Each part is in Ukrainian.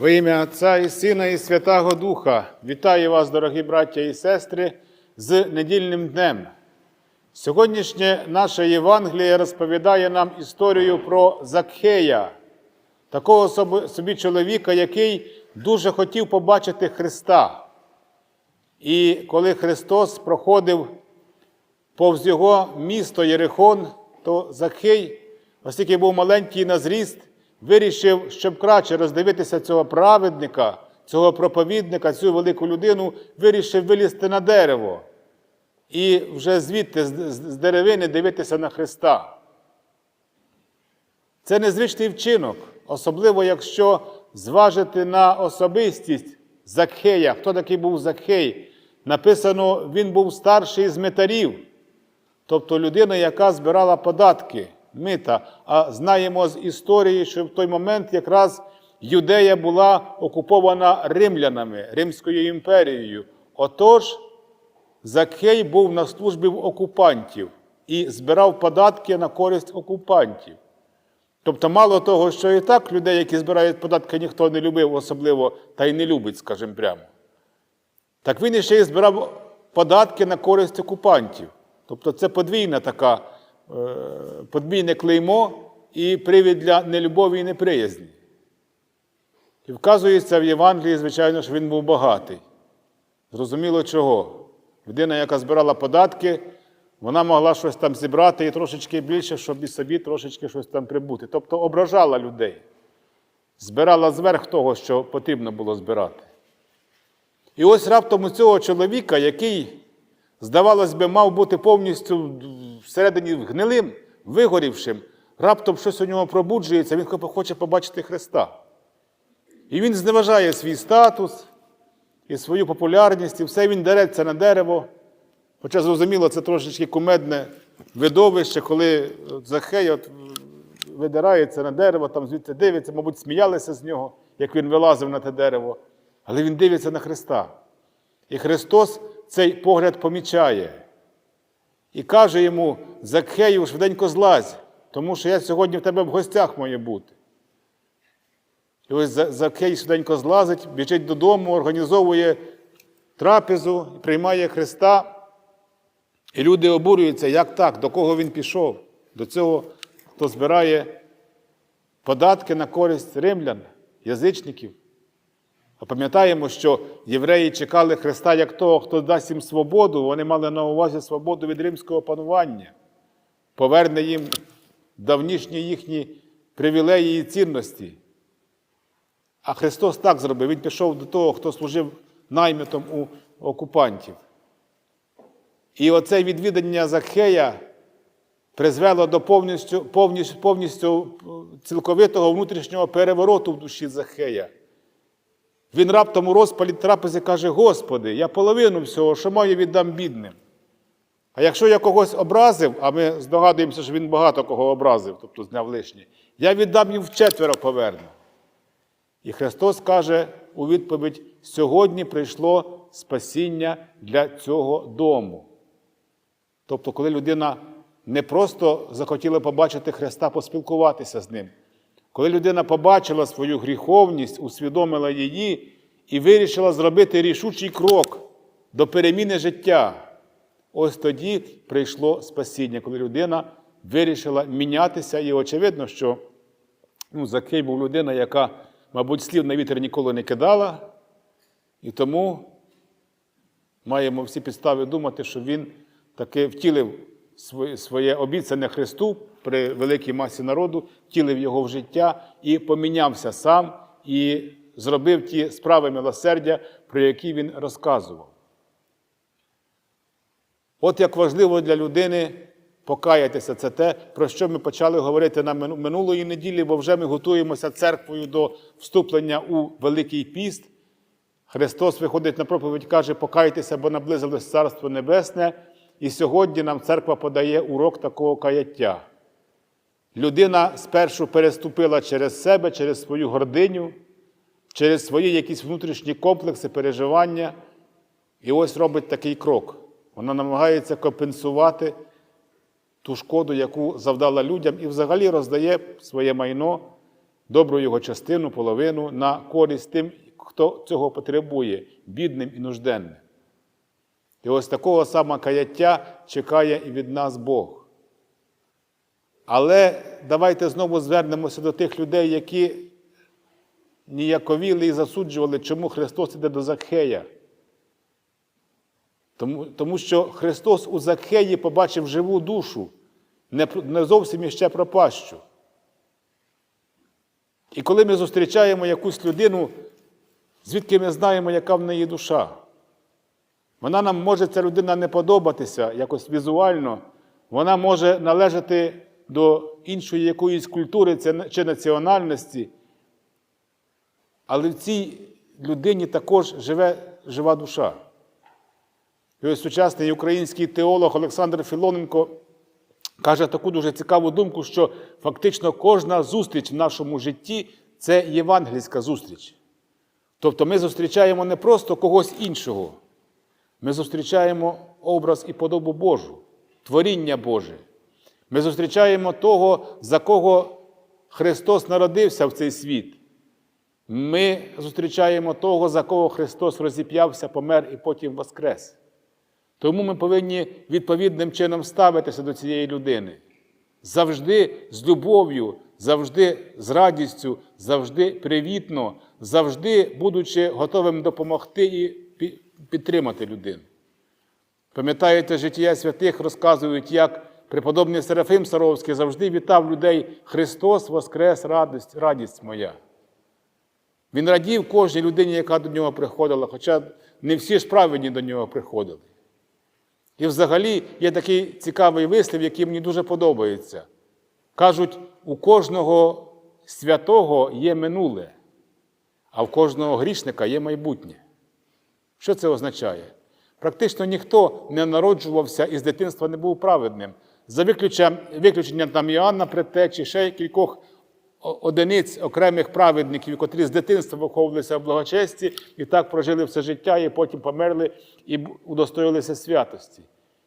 Во ім'я Отця і Сина, і Святого Духа вітаю вас, дорогі браття і сестри, з недільним днем. Сьогоднішнє наше Євангеліє розповідає нам історію про Закхея, такого собі- чоловіка, який дуже хотів побачити Христа. І коли Христос проходив повз його місто Єрихон, то Закхей, оскільки був маленький на зріст, вирішив, щоб краще роздивитися цього праведника, цього проповідника, цю велику людину, вирішив вилізти на дерево і вже звідти, з- деревини, дивитися на Христа. Це незвичний вчинок, особливо якщо зважити на особистість Закхея. Хто такий був Закхей? Написано, він був старший з метарів, тобто людина, яка збирала податки, мита. А знаємо з історії, що в той момент якраз Юдея була окупована римлянами, Римською імперією. Отож, Закхей був на службі в окупантів і збирав податки на користь окупантів. Тобто, мало того, що і так людей, які збирають податки, ніхто не любив, особливо та й не любить, скажімо прямо. Так він іще й збирав податки на користь окупантів. Тобто це подвійна така, е, подвійне клеймо і привід для нелюбові і неприязні. І вказується в Євангелії, звичайно, що він був багатий. Зрозуміло чого. Людина, яка збирала податки, вона могла щось там зібрати і трошечки більше, щоб і собі трошечки щось там прибути. Тобто ображала людей. Збирала зверх того, що потрібно було збирати. І ось раптом у цього чоловіка, який, здавалось би, мав бути повністю всередині гнилим, вигорівшим, раптом щось у нього пробуджується, він хоче побачити Христа. І він зневажає свій статус і свою популярність, і все він дереться на дерево. Хоча, зрозуміло, це трошечки кумедне видовище, коли Захей от видирається на дерево, там звідси дивиться, мабуть, сміялися з нього, як він вилазив на те дерево. Але він дивиться на Христа. І Христос цей погляд помічає. І каже йому: Закхею, швиденько злазь, тому що я сьогодні в тебе в гостях маю бути. І ось За- Закхей швиденько злазить, біжить додому, організовує трапезу, приймає Христа. І люди обурюються, як так, до кого він пішов? До цього, хто збирає податки на користь римлян, язичників. А пам'ятаємо, що євреї чекали Христа як того, хто дасть їм свободу, вони мали на увазі свободу від римського панування, поверне їм давнішні їхні привілеї і цінності. А Христос так зробив. Він пішов до того, хто служив наймитом у окупантів. І оце відвідання Захея призвело до повністю, повністю, повністю цілковитого внутрішнього перевороту в душі Захея. Він раптом у розпалі трапези каже: Господи, я половину всього, що маю, віддам бідним. А якщо я когось образив, а ми здогадуємося, що він багато кого образив, тобто зняв лишнє, я віддам їм вчетверо поверну. І Христос каже у відповідь: сьогодні прийшло спасіння для цього дому. Тобто, коли людина не просто захотіла побачити Христа, поспілкуватися з ним, коли людина побачила свою гріховність, усвідомила її і вирішила зробити рішучий крок до переміни життя, ось тоді прийшло спасіння, коли людина вирішила мінятися, і очевидно, що ну, Закей був людина, яка, мабуть, слів на вітер ніколи не кидала, і тому маємо всі підстави думати, що він таки втілив своє- обіцяне Христу при великій масі народу, втілив його в життя і помінявся сам, і зробив ті справи милосердя, про які він розказував. От як важливо для людини покаятися, це те, про що ми почали говорити на минулої неділі, бо вже ми готуємося церквою до вступлення у Великий піст. Христос виходить на проповідь, каже, покайтеся, бо наблизилось Царство Небесне. І сьогодні нам церква подає урок такого каяття. Людина спершу переступила через себе, через свою гординю, через свої якісь внутрішні комплекси, переживання, і ось робить такий крок. Вона намагається компенсувати ту шкоду, яку завдала людям, і взагалі роздає своє майно добру його частину, половину на користь тим, хто цього потребує, бідним і нужденним. І ось такого самого каяття чекає і від нас Бог. Але давайте знову звернемося до тих людей, які ніяковіли і засуджували, чому Христос іде до Закхея. Тому, тому що Христос у Закхеї побачив живу душу, не, не зовсім іще пропащу. І коли ми зустрічаємо якусь людину, звідки ми знаємо, яка в неї душа? Вона нам може ця людина не подобатися якось візуально, вона може належати до іншої якоїсь культури чи національності, але в цій людині також живе жива душа. І ось сучасний український теолог Олександр Філоненко каже таку дуже цікаву думку, що фактично кожна зустріч в нашому житті це євангельська зустріч. Тобто ми зустрічаємо не просто когось іншого, ми зустрічаємо образ і подобу Божу, творіння Боже. Ми зустрічаємо того, за кого Христос народився в цей світ. Ми зустрічаємо того, за кого Христос розіп'явся, помер і потім воскрес. Тому ми повинні відповідним чином ставитися до цієї людини. Завжди з любов'ю, завжди з радістю, завжди привітно, завжди будучи готовим допомогти і підтримати людину. Пам'ятаєте, життя святих розказують, як преподобний Серафим Саровський завжди вітав людей Христос Воскрес, радість, радість моя. Він радів кожній людині, яка до нього приходила, хоча не всі ж праведні до нього приходили. І взагалі є такий цікавий вислів, який мені дуже подобається. Кажуть, у кожного святого є минуле, а в кожного грішника є майбутнє. Що це означає? Практично ніхто не народжувався і з дитинства не був праведним. За виключенням, там Іоанна Предтечі, ще кількох одиниць окремих праведників, котрі з дитинства виховувалися в благочесті і так прожили все життя, і потім померли і удостоїлися святості.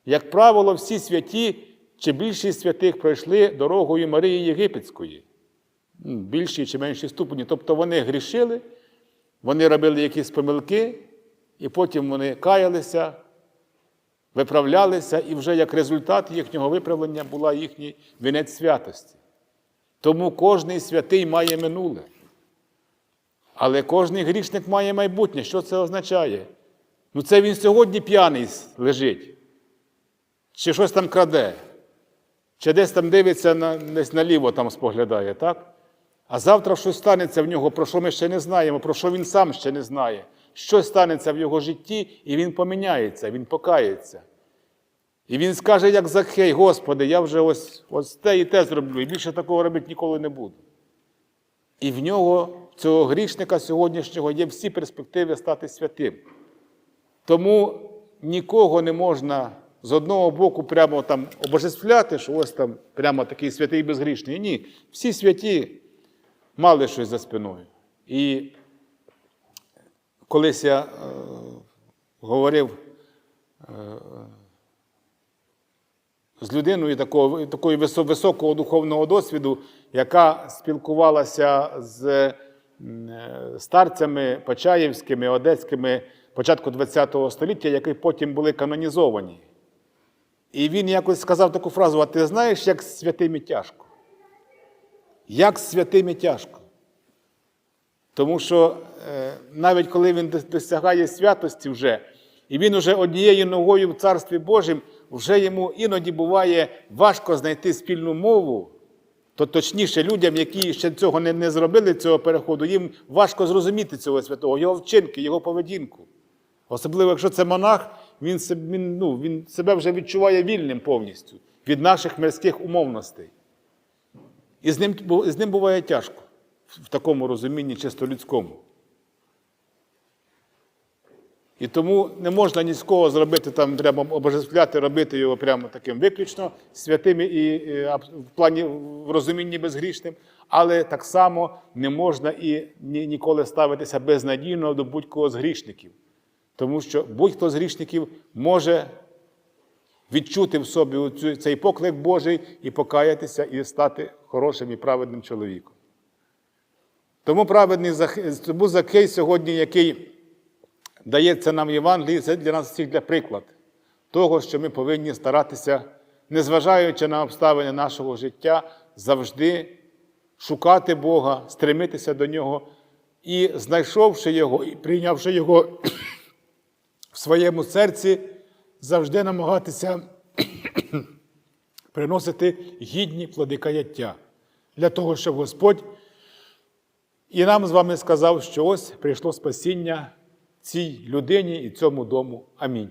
Як правило, всі святі чи більшість святих пройшли дорогою Марії Єгипетської, більшій чи меншій ступені. Тобто вони грішили, вони робили якісь помилки, і потім вони каялися, виправлялися, і вже як результат їхнього виправлення була їхній вінець святості. Тому кожний святий має минуле. Але кожний грішник має майбутнє. Що це означає? Ну, це він сьогодні п'яний лежить, чи щось там краде, чи десь там дивиться на, десь наліво там споглядає, так? А завтра щось станеться в нього, про що ми ще не знаємо, про що він сам ще не знає. Щось станеться в його житті, і він поміняється, він покається. І він скаже, як Захей, Господи, я вже ось ось те і те зроблю, і більше такого робити ніколи не буду. І в нього, цього грішника сьогоднішнього, є всі перспективи стати святим. Тому нікого не можна з одного боку прямо там обожествляти, що ось там прямо такий святий безгрішний. Ні, всі святі мали щось за спиною. І колись я е, говорив. Е, з людиною такого, такої високого духовного досвіду, яка спілкувалася з е, старцями Почаївськими, Одеськими початку ХХ століття, які потім були канонізовані. І він якось сказав таку фразу: а ти знаєш, як з святими тяжко? Як з святими тяжко? Тому що е, навіть коли він досягає святості вже, і він уже однією ногою в Царстві Божім, вже йому іноді буває важко знайти спільну мову, то точніше людям, які ще цього не, не зробили, цього переходу, їм важко зрозуміти цього святого, його вчинки, його поведінку. Особливо, якщо це монах, він, він, ну, він себе вже відчуває вільним повністю від наших мирських умовностей. І з ним, з ним буває тяжко в такому розумінні чисто людському. І тому не можна ні з кого зробити там, треба обожествляти, робити його прямо таким виключно святим і, і в плані в розумінні безгрішним, але так само не можна і ні, ніколи ставитися безнадійно до будь-кого з грішників. Тому що будь-хто з грішників може відчути в собі цей поклик Божий і покаятися, і стати хорошим і праведним чоловіком. Тому праведний тому Закей сьогодні, який дається нам в Євангелії, це для нас всіх для приклад того, що ми повинні старатися, незважаючи на обставини нашого життя, завжди шукати Бога, стремитися до Нього. І, знайшовши Його і прийнявши Його в своєму серці, завжди намагатися приносити гідні плоди каяття для того, щоб Господь і нам з вами сказав, що ось прийшло спасіння цій людині і цьому дому. Амінь.